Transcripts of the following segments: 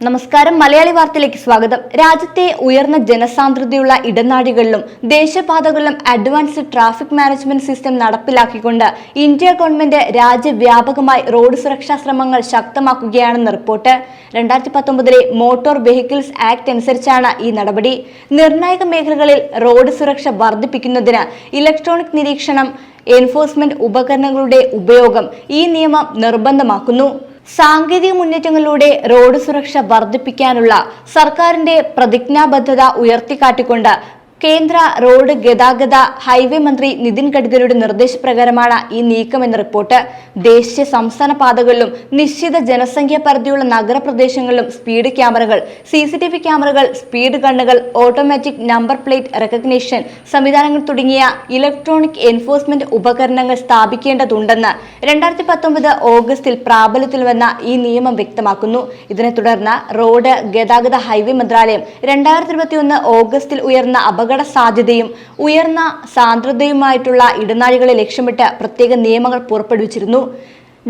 നമസ്കാരം. മലയാളി വാർത്തയിലേക്ക് സ്വാഗതം. രാജ്യത്തെ ഉയർന്ന ജനസാന്ദ്രതയുള്ള ഇടനാഴികളിലും ദേശീയപാതകളിലും അഡ്വാൻസ്ഡ് ട്രാഫിക് മാനേജ്മെന്റ് സിസ്റ്റം നടപ്പിലാക്കിക്കൊണ്ട് ഇന്ത്യ ഗവൺമെന്റ് രാജ്യവ്യാപകമായി റോഡ് സുരക്ഷാ ശ്രമങ്ങൾ ശക്തമാക്കുകയാണെന്ന് റിപ്പോർട്ട്. രണ്ടായിരത്തി പത്തൊമ്പതിലെ മോട്ടോർ വെഹിക്കിൾസ് ആക്ട് അനുസരിച്ചാണ് ഈ നടപടി. നിർണായക മേഖലകളിൽ റോഡ് സുരക്ഷ വർദ്ധിപ്പിക്കുന്നതിന് ഇലക്ട്രോണിക് നിരീക്ഷണം എൻഫോഴ്സ്മെന്റ് ഉപകരണങ്ങളുടെ ഉപയോഗം ഈ നിയമം നിർബന്ധമാക്കുന്നു. സാങ്കേതിക മുന്നേറ്റങ്ങളിലൂടെ റോഡ് സുരക്ഷ വർദ്ധിപ്പിക്കാനുള്ള സർക്കാരിന്റെ പ്രതിജ്ഞാബദ്ധത ഉയർത്തിക്കാട്ടിക്കൊണ്ട് കേന്ദ്ര റോഡ് ഗതാഗത ഹൈവേ മന്ത്രി നിതിൻ ഗഡ്കരിയുടെ നിർദ്ദേശപ്രകാരമാണ് ഈ നീക്കമെന്ന റിപ്പോർട്ട്. ദേശീയ സംസ്ഥാന പാതകളിലും നിശ്ചിത ജനസംഖ്യാ പരിധിയുള്ള നഗരപ്രദേശങ്ങളിലും സ്പീഡ് ക്യാമറകൾ സി ക്യാമറകൾ സ്പീഡ് ഗണ്ണുകൾ ഓട്ടോമാറ്റിക് നമ്പർ പ്ലേറ്റ് റെക്കഗ്നീഷൻ സംവിധാനങ്ങൾ തുടങ്ങിയ ഇലക്ട്രോണിക് എൻഫോഴ്സ്മെന്റ് ഉപകരണങ്ങൾ സ്ഥാപിക്കേണ്ടതുണ്ടെന്ന് രണ്ടായിരത്തി പത്തൊമ്പത് ഓഗസ്റ്റിൽ പ്രാബല്യത്തിൽ വന്ന ഈ നിയമം വ്യക്തമാക്കുന്നു. ഇതിനെ തുടർന്ന് റോഡ് ഗതാഗത ഹൈവേ മന്ത്രാലയം രണ്ടായിരത്തി ഓഗസ്റ്റിൽ ഉയർന്ന അപകട സാധ്യതയും ഉയർന്ന സാന്ദ്രതയുമായിട്ടുള്ള ഇടനാഴികളെ ലക്ഷ്യമിട്ട് പ്രത്യേക നിയമങ്ങൾ പുറപ്പെടുവിച്ചിരുന്നു.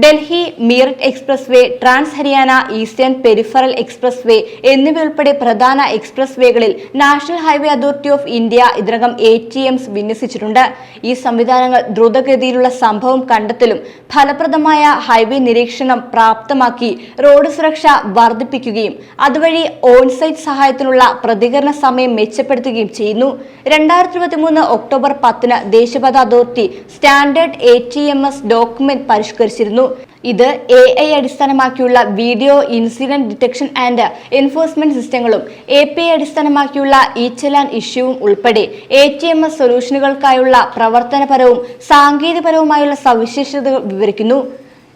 Delhi Meerut express way trans Haryana eastern peripheral express way എന്നിവയുൾപ്പെടെ പ്രധാന express വേകളിൽ national highway authority of India ഇതിനകം എ ടി എംസ് വിന്യസിച്ചിട്ടുണ്ട്. ഈ സംവിധാനങ്ങൾ ദ്രുതഗതിയിലുള്ള സംഭവം കണ്ടെത്തലും ഫലപ്രദമായ ഹൈവേ നിരീക്ഷണം പ്രാപ്തമാക്കി റോഡ് സുരക്ഷ വർദ്ധിപ്പിക്കുകയും അതുവഴി ഓൺസൈറ്റ് സഹായത്തിനുള്ള പ്രതികരണ സമയം മെച്ചപ്പെടുത്തുകയും ചെയ്യുന്നു. രണ്ടായിരത്തി ഇരുപത്തിമൂന്ന് ഒക്ടോബർ പത്തിന് ദേശീയപാത authority standard A T M S document പരിഷ്കരിച്ചിരുന്നു. ഇത് എ ഐ അടിസ്ഥാനമാക്കിയുള്ള video incident detection and enforcement സിസ്റ്റങ്ങളും എ പി ഐ അടിസ്ഥാനമാക്കിയുള്ള ഇ ചലാൻ ഇഷ്യൂവും ഉൾപ്പെടെ എ ടി എം എസ് സൊല്യൂഷനുകൾക്കായുള്ള പ്രവർത്തനപരവും സാങ്കേതികപരവുമായുള്ള സവിശേഷതകൾ വിവരിക്കുന്നു.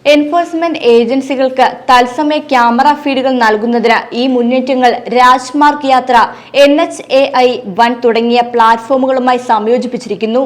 എൻഫോഴ്സ്മെന്റ് ഏജൻസികൾക്ക് തത്സമയ ക്യാമറ ഫീഡുകൾ നൽകുന്നതിന് ഈ മുന്നേറ്റങ്ങൾ Rajmarg Yatra N H A I one തുടങ്ങിയ പ്ലാറ്റ്ഫോമുകളുമായി സംയോജിപ്പിച്ചിരിക്കുന്നു.